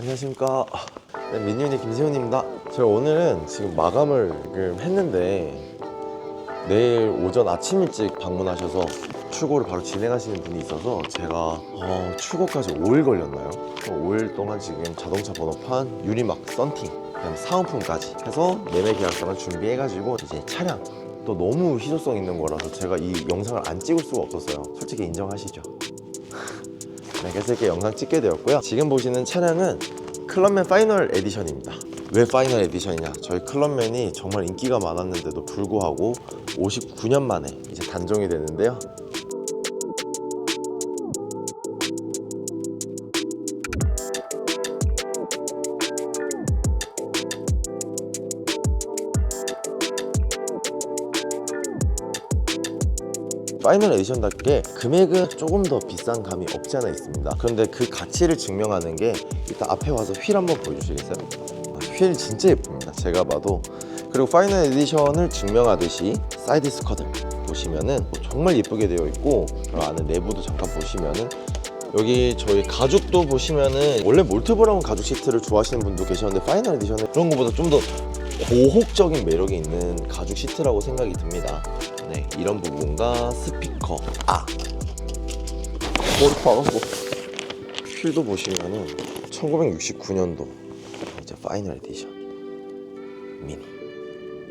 안녕하십니까. 네, 미니언의 김세훈입니다. 제가 오늘은 지금 마감을 지금 했는데 내일 오전 아침 일찍 방문하셔서 출고를 바로 진행하시는 분이 있어서 제가 어, 출고까지 5일 걸렸나요? 5일 동안 지금 자동차 번호판, 유리막, 썬팅, 그다음 사은품까지 해서 매매 계약서를 준비해가지고 이제 차량 또 너무 희소성 있는 거라서 제가 이 영상을 안 찍을 수가 없었어요. 솔직히 인정하시죠? 네, 그래서 이렇게 영상 찍게 되었고요. 지금 보시는 차량은 클럽맨 파이널 에디션입니다. 왜 파이널 에디션이냐? 저희 클럽맨이 정말 인기가 많았는데도 불구하고 59년 만에 이제 단종이 되는데요. 파이널 에디션답게 금액은 조금 더 비싼 감이 없지 않아 있습니다. 그런데 그 가치를 증명하는 게 일단 앞에 와서 휠 한번 보여주시겠어요? 아, 휠 진짜 예쁩니다. 제가 봐도. 그리고 파이널 에디션을 증명하듯이 사이드 스커들 보시면은 정말 예쁘게 되어 있고 안에 내부도 잠깐 보시면은 여기 저희 가죽도 보시면은 원래 몰트 브라운 가죽 시트를 좋아하시는 분도 계셨는데 파이널 에디션은 그런 것보다 좀 더 고혹적인 매력이 있는 가죽 시트라고 생각이 듭니다. 네, 이런 부분과 스피커. 아! 머리 박았어. 휠도 보시면은 1969년도 이제 파이널 에디션 미니.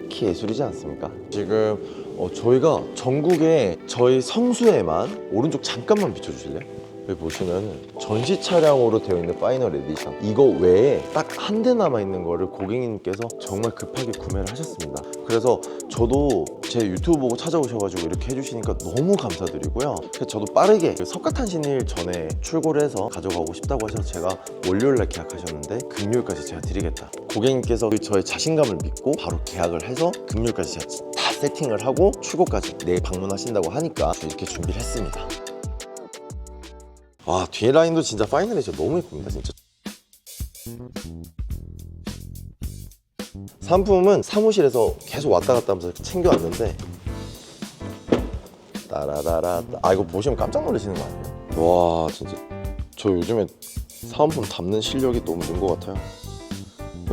키 예술이지 않습니까? 지금 어, 저희가 전국에 저희 성수에만 오른쪽 잠깐만 비춰주실래요? 여기 보시면 전시 차량으로 되어 있는 파이널 에디션 이거 외에 딱 한 대 남아 있는 거를 고객님께서 정말 급하게 구매를 하셨습니다. 그래서 저도 제 유튜브 보고 찾아오셔가지고 이렇게 해주시니까 너무 감사드리고요. 저도 빠르게 그 석가탄신일 전에 출고를 해서 가져가고 싶다고 하셔서 제가 월요일날 계약하셨는데 금요일까지 제가 드리겠다. 고객님께서 그 저의 자신감을 믿고 바로 계약을 해서 금요일까지 제가 다 세팅을 하고 출고까지 내일 방문하신다고 하니까 이렇게 준비를 했습니다. 와 뒤에 라인도 진짜 파이널이 진짜 너무 예쁩니다 진짜. 상품은 사무실에서 계속 왔다 갔다 하면서 챙겨왔는데 따라라라 아 이거 보시면 깜짝 놀라시는 거 아니에요? 와 진짜. 저 요즘에 사은품 담는 실력이 너무 는 것 같아요.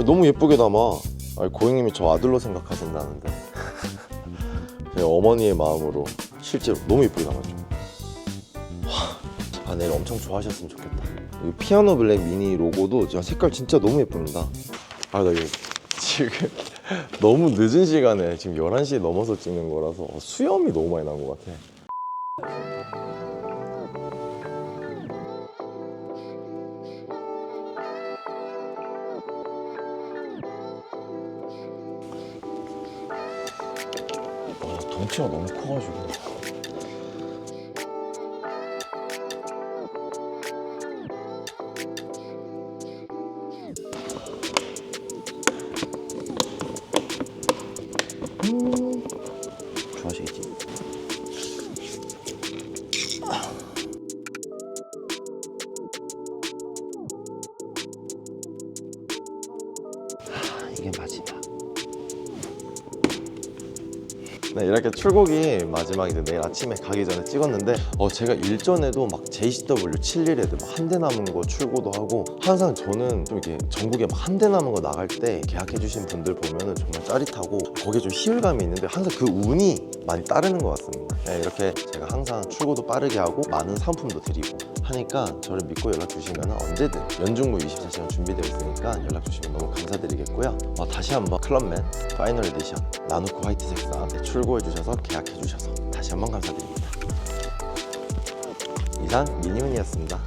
너무 예쁘게 담아. 아니, 고객님이 저 아들로 생각하신다는데. 제 어머니의 마음으로 실제로 너무 예쁘게 담았죠 아 내일 엄청 좋아하셨으면 좋겠다. 이 피아노 블랙 미니 로고도 진짜 색깔 진짜 너무 예쁩니다. 아 나 이거 지금 너무 늦은 시간에 지금 11시 넘어서 찍는 거라서 수염이 너무 많이 난 것 같아. 아 덩치가 너무 커가지고 좋아하시겠지? 아, 이게 마지막. 네, 이렇게 출고기 마지막 이제 내일 아침에 가기 전에 찍었는데 어, 제가 일전에도 막 JCW 71에도 한 대 남은 거 출고도 하고 항상 저는 좀 이렇게 전국에 막 한 대 남은 거 나갈 때 계약해 주신 분들 보면은 정말 짜릿하고 거기에 좀 희열감이 있는데 항상 그 운이 많이 따르는 것 같습니다. 네, 이렇게 제가 항상 출고도 빠르게 하고 많은 상품도 드리고 하니까 저를 믿고 연락 주시면 언제든 연중무 24시간 준비되어 있으니까 연락 주시면 너무 감사드리겠고요. 어, 다시 한번 클럽맨 파이널 에디션 나누코 화이트 색상 네, 출고해 주셔서 계약해 주셔서 다시 한번 감사드립니다. 이상 미니온이었습니다.